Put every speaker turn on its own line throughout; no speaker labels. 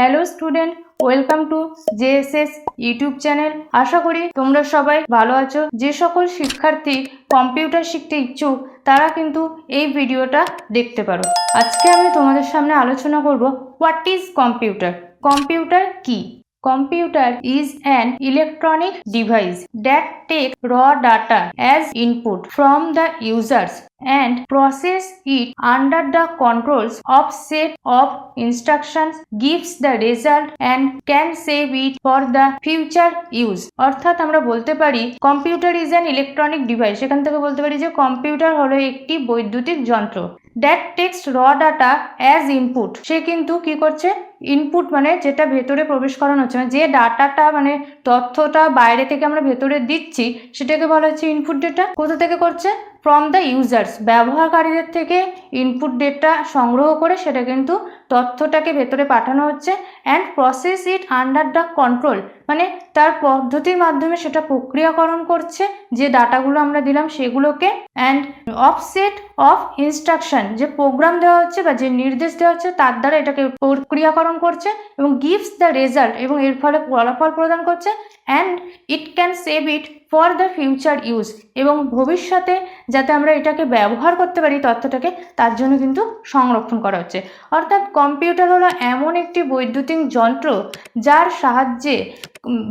Hello student, welcome to JSS YouTube channel. আশা করি তোমরা সবাই ভালো আছো। যে সকল শিক্ষার্থী কম্পিউটার শিখতে ইচ্ছুক, তারা কিন্তু এই ভিডিওটা দেখতে পারো। আজকে আমি তোমাদের সামনে আলোচনা করব, হোয়াট ইজ কম্পিউটার? কম্পিউটার কি? Computer is an electronic device that take raw data as input from the users and process it under the controls of set of instruction gives the result and can save it for the future use অর্থাৎ আমরা বলতে পারি computer is an electronic device এখান থেকে বলতে পারি যে computer হলো একটি বৈদ্যুতিক যন্ত্র। That takes raw data as input সে কিন্তু কি করছে? ইনপুট মানে যেটা ভেতরে প্রবেশ করানো হচ্ছে মানে যে ডাটাটা মানে তথ্যটা বাইরে থেকে আমরা ভেতরে দিচ্ছি, সেটাকে বলা হচ্ছে ইনপুট ডেটা কোথা থেকে করছে? ফ্রম দ্য ইউজার্স ব্যবহারকারীদের থেকে ইনপুট ডেটা সংগ্রহ করে সেটা কিন্তু তথ্যটাকে ভেতরে পাঠানো হচ্ছে and process it under the control মানে তার পদ্ধতির মাধ্যমে সেটা প্রক্রিয়াকরণ করছে, যে ডাটাগুলো আমরা দিলাম সেগুলোকে। And of set of instruction যে প্রোগ্রাম দেওয়া হচ্ছে বা যে নির্দেশ দেওয়া হচ্ছে, তার দ্বারা এটাকে প্রক্রিয়াকরণ করছে এবং গিভস দ্য রেজাল্ট এবং এর ফলে ফলাফল প্রদান করছে। And it can save it for the future use এবং ভবিষ্যতে যাতে আমরা এটাকে ব্যবহার করতে পারি তথ্যটাকে, তার জন্য কিন্তু সংরক্ষণ করা হচ্ছে। অর্থাৎ কম্পিউটার হলো এমন একটি বৈদ্যুতিক যন্ত্র যার সাহায্যে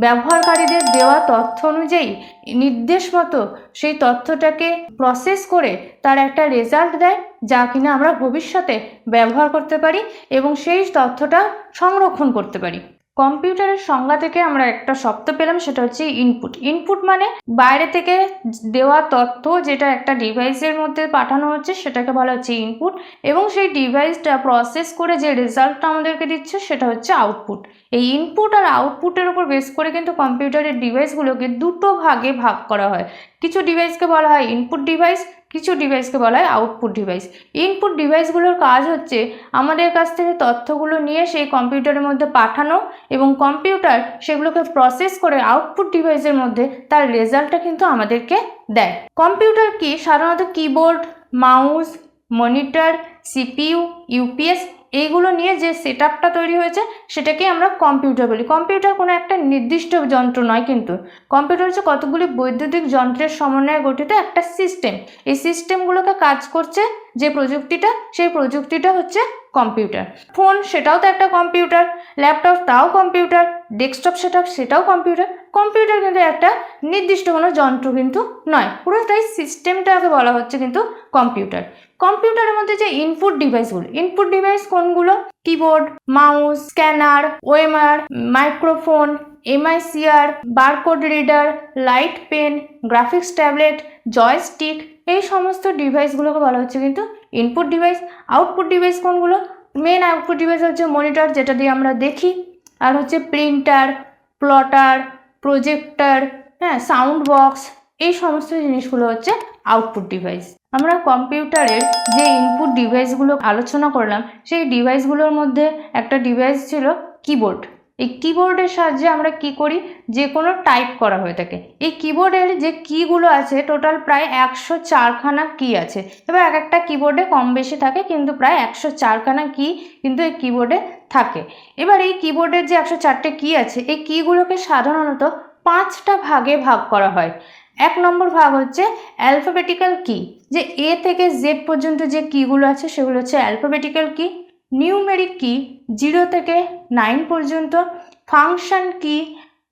ব্যবহারকারীদের দেওয়া তথ্য অনুযায়ী নির্দেশ মতো সেই তথ্যটাকে প্রসেস করে তার একটা রেজাল্ট দেয় যা কিনা আমরা ভবিষ্যতে ব্যবহার করতে পারি এবং সেই তথ্যটা সংরক্ষণ করতে পারি। কম্পিউটারের সংজ্ঞা থেকে আমরা একটা শব্দ পেলাম, সেটা হচ্ছে ইনপুট ইনপুট মানে বাইরে থেকে দেওয়া তথ্য যেটা একটা ডিভাইসের মধ্যে পাঠানো হচ্ছে, সেটাকে বলা হচ্ছে ইনপুট এবং সেই ডিভাইসটা প্রসেস করে যে রেজাল্টটা আমাদেরকে দিচ্ছে, সেটা হচ্ছে আউটপুট এই ইনপুট আর আউটপুটের উপর বেস করে কিন্তু কম্পিউটারের ডিভাইসগুলোকে দুটো ভাগে ভাগ করা হয়। কিছু ডিভাইসকে বলা হয় ইনপুট ডিভাইস কিছু ডিভাইসকে বলা হয় আউটপুট ডিভাইস ইনপুট ডিভাইসগুলোর কাজ হচ্ছে আমাদের কাছ থেকে তথ্যগুলো নিয়ে সেই কম্পিউটারের মধ্যে পাঠানো এবং কম্পিউটার সেগুলোকে প্রসেস করে আউটপুট ডিভাইসের মধ্যে তার রেজাল্টটা কিন্তু আমাদেরকে দেয়। কম্পিউটার কি? সাধারণত keyboard mouse monitor CPU UPS এইগুলো নিয়ে যে সেট তৈরি হয়েছে, সেটাকে আমরা কম্পিউটার বলি। কম্পিউটার কোনো একটা নির্দিষ্ট যন্ত্র নয় কিন্তু। কম্পিউটার হচ্ছে কতগুলি বৈদ্যুতিক যন্ত্রের সমন্বয়ে গঠিত একটা সিস্টেম এই সিস্টেমগুলোকে কাজ করছে যে প্রযুক্তিটা, সেই প্রযুক্তিটা হচ্ছে কম্পিউটার। ফোন সেটাও তো একটা কম্পিউটার, ল্যাপটপ তাও কম্পিউটার, ডেস্কটপ সেটআপ সেটাও কম্পিউটার। কম্পিউটার কিন্তু একটা নির্দিষ্ট কোনো যন্ত্র কিন্তু নয়। পুরোটাই সিস্টেমটাকে বলা হচ্ছে কিন্তু কম্পিউটার। কম্পিউটারের মধ্যে যে ইনপুট ডিভাইসগুলো ইনপুট ডিভাইস কোনগুলো? Keyboard mouse scanner OMR microphone MICR barcode reader light pen graphics tablet joystick এই সমস্ত ডিভাইসগুলোকে বলা হচ্ছে কিন্তু ইনপুট ডিভাইস আউটপুট ডিভাইস কোনগুলো? মেন আউটপুট ডিভাইস হচ্ছে মনিটর যেটা দিয়ে আমরা দেখি। আর হচ্ছে প্রিন্টার প্লটার প্রজেক্টর হ্যাঁ সাউন্ড বক্স এই সমস্ত জিনিসগুলো হচ্ছে আউটপুট ডিভাইস আমরা কম্পিউটারের যে ইনপুট ডিভাইসগুলো আলোচনা করলাম, সেই ডিভাইসগুলোর মধ্যে একটা ডিভাইস ছিল কিবোর্ড এই কিবোর্ডের সাহায্যে আমরা কি করি? যে কোনো টাইপ করা হয়ে থাকে। এই কিবোর্ডের যে কিগুলো আছে টোটাল প্রায় একশো চারখানা কি আছে। এবার এক একটা কিবোর্ডে কম বেশি থাকে, কিন্তু প্রায় একশো চারখানা কি কিন্তু এই কিবোর্ডে থাকে। এবার এই কিবোর্ডের যে একশো চারটে কি আছে, এই কিগুলোকে সাধারণত পাঁচটা ভাগে ভাগ করা হয়। এক নম্বর ভাগ হচ্ছে অ্যালফাবেটিক্যাল কি যে এ থেকে জেড পর্যন্ত যে কিগুলো আছে, সেগুলো হচ্ছে অ্যালফাবেটিক্যাল কি নিউমেরিক কি জিরো থেকে নাইন পর্যন্ত ফাংশন কি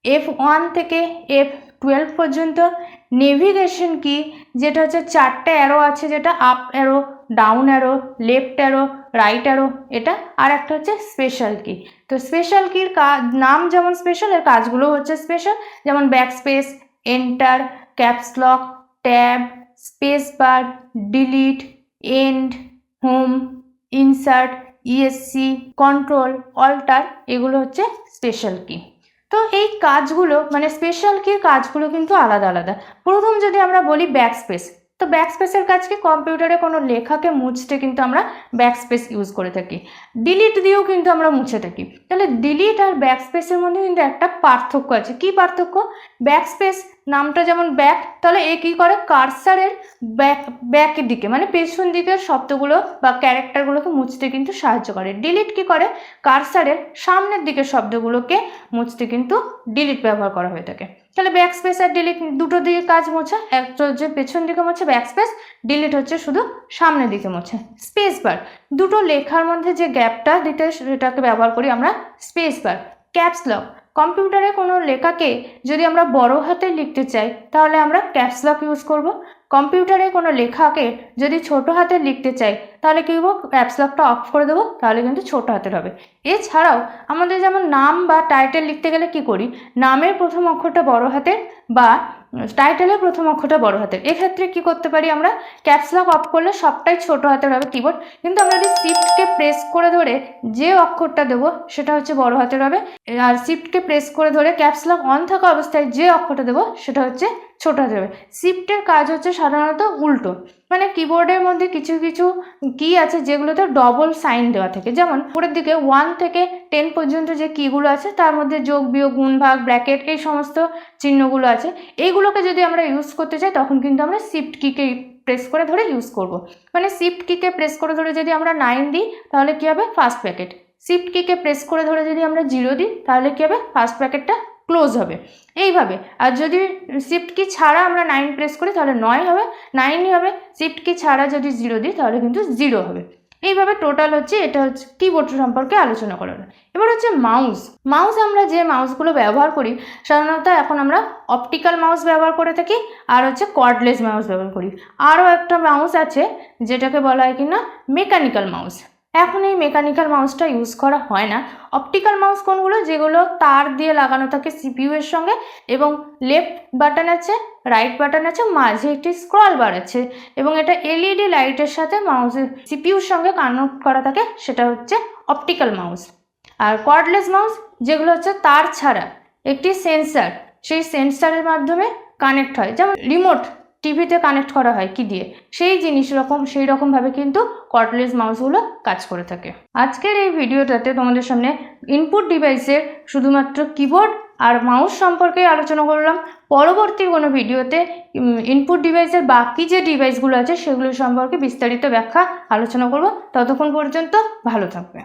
এফ ওয়ান থেকে এফ টুয়েলভ পর্যন্ত নেভিগেশন কি যেটা হচ্ছে চারটে অ্যারো আছে, যেটা up arrow down arrow left arrow right arrow এটা আর একটা হচ্ছে স্পেশাল কি তো স্পেশাল কির কাজ নাম যেমন স্পেশাল এর কাজগুলো হচ্ছে স্পেশাল যেমন back space enter caps lock tab space bar delete end home insert ESC control alter এগুলো হচ্ছে স্পেশাল কি তো এই কাজগুলো মানে স্পেশাল কির কাজগুলো কিন্তু আলাদা আলাদা। প্রথম যদি আমরা বলি ব্যাক স্পেস তো ব্যাকস্পেসের কাজ কি কম্পিউটারে কোনো লেখাকে মুছতে কিন্তু আমরা ব্যাকস্পেস ইউজ করে থাকি। ডিলিট দিয়েও কিন্তু আমরা মুছে থাকি। তাহলে ডিলিট আর ব্যাকস্পেসের মধ্যে কিন্তু একটা পার্থক্য আছে। কি পার্থক্য? ব্যাকস্পেস নামটা যেমন ব্যাক তাহলে এ কী করে? কার্সারের ব্যাক ব্যাকের দিকে মানে পেছন দিকের শব্দগুলো বা ক্যারেক্টারগুলোকে মুছতে কিন্তু সাহায্য করে। ডিলিট কি করে? কার্সারের সামনের দিকের শব্দগুলোকে মুছতে কিন্তু ডিলিট ব্যবহার করা হয়ে থাকে। তাহলে ব্যাক স্পেস আর ডিলিট দুটো দিকে কাজ মোছে একটা যে পেছন দিকে মোছে ব্যাক স্পেস ডিলিট হচ্ছে শুধু সামনের দিকে মোছে। স্পেস বার দুটো লেখার মধ্যে যে গ্যাপটা দিতে সেটাকে ব্যবহার করি আমরা স্পেস বার ক্যাপস লক কম্পিউটারে কোনো লেখাকে যদি আমরা বড় হাতে লিখতে চাই, তাহলে আমরা ক্যাপস লক ইউজ করব। কম্পিউটারে কোনো লেখাকে যদি ছোট হাতে লিখতে চাই, তাহলে কী করব? ক্যাপস লকটা অফ করে দেবো, তাহলে কিন্তু ছোট হাতের হবে। এছাড়াও আমাদের যেমন নাম বা টাইটেল লিখতে গেলে কি করি? নামের প্রথম অক্ষরটা বড় হাতের বা টাইটেলের প্রথম অক্ষরটা বড় হাতের। এক্ষেত্রে কি করতে পারি আমরা? ক্যাপস লক অফ করলে সবটাই ছোট হাতের হবে কিবোর্ড কিন্তু আমরা যদি শিফটকে প্রেস করে ধরে যে অক্ষরটা দেবো, সেটা হচ্ছে বড় হাতের হবে। আর শিফটকে প্রেস করে ধরে ক্যাপস লক অন থাকা অবস্থায় যে অক্ষরটা দেবো, সেটা হচ্ছে ছোট হবে শিফটের কাজ হচ্ছে সাধারণত উল্টো। মানে কিবোর্ডের মধ্যে কিছু কিছু কি আছে যেগুলোতে ডবল সাইন দেওয়া থাকে। যেমন উপরের দিকে ওয়ান থেকে টেন পর্যন্ত যে কিগুলো আছে, তার মধ্যে যোগ, বিয়োগ, গুণ, ভাগ ব্র্যাকেট এই সমস্ত চিহ্নগুলো আছে। এইগুলোকে যদি আমরা ইউজ করতে চাই, তখন কিন্তু আমরা শিফট কিকে প্রেস করে ধরে ইউজ করব। মানে শিফট কিকে প্রেস করে ধরে যদি আমরা নাইন দিই, তাহলে কী হবে? ফার্স্ট প্যাকেট শিফট কিকে প্রেস করে ধরে যদি আমরা জিরো দিই, তাহলে কী হবে? ফার্স্ট প্যাকেটটা ক্লোজ হবে। এইভাবে। আর যদি শিফট কি ছাড়া আমরা নাইন প্রেস করি, তাহলে নয় হবে নাইনই হবে। শিফট কি ছাড়া যদি জিরো দিই, তাহলে কিন্তু জিরো হবে। এইভাবে টোটাল হচ্ছে, এটা হচ্ছে কিবোর্ড সম্পর্কে আলোচনা করা এবার হচ্ছে মাউস মাউস আমরা যে মাউসগুলো ব্যবহার করি, সাধারণত এখন আমরা অপটিক্যাল মাউস ব্যবহার করে থাকি, আর হচ্ছে কর্ডলেস মাউস ব্যবহার করি। আরও একটা মাউস আছে, যেটাকে বলা হয় কিনা? মেকানিক্যাল মাউস এখন এই মেকানিক্যাল মাউসটা ইউজ করা হয় না। অপটিক্যাল মাউস কোনগুলো? যেগুলো তার দিয়ে লাগানো থাকে সিপিইউ এর সঙ্গে এবং লেফট বাটন আছে রাইট বাটন আছে, মাঝে একটি স্ক্রল বার আছে এবং এটা এলইডি লাইটের সাথে মাউসের সিপিউর সঙ্গে কানেক্ট করা থাকে, সেটা হচ্ছে অপটিক্যাল মাউস আর কর্ডলেস মাউস যেগুলো হচ্ছে তার ছাড়া একটি সেন্সার সেই সেন্সারের মাধ্যমে কানেক্ট হয়। যেমন রিমোট টিভিতে কানেক্ট করা হয় কি দিয়ে? সেই জিনিস রকম, সেই রকমভাবে কিন্তু কর্ডলেস মাউসগুলো কাজ করে থাকে। আজকের এই ভিডিওটাতে তোমাদের সামনে ইনপুট ডিভাইসের শুধুমাত্র কিবোর্ড আর মাউস সম্পর্কে আলোচনা করলাম। পরবর্তী কোনো ভিডিওতে ইনপুট ডিভাইসের বাকি যে ডিভাইসগুলো আছে, সেগুলো সম্পর্কে বিস্তারিত ব্যাখ্যা আলোচনা করব। ততক্ষণ পর্যন্ত ভালো থাকবে।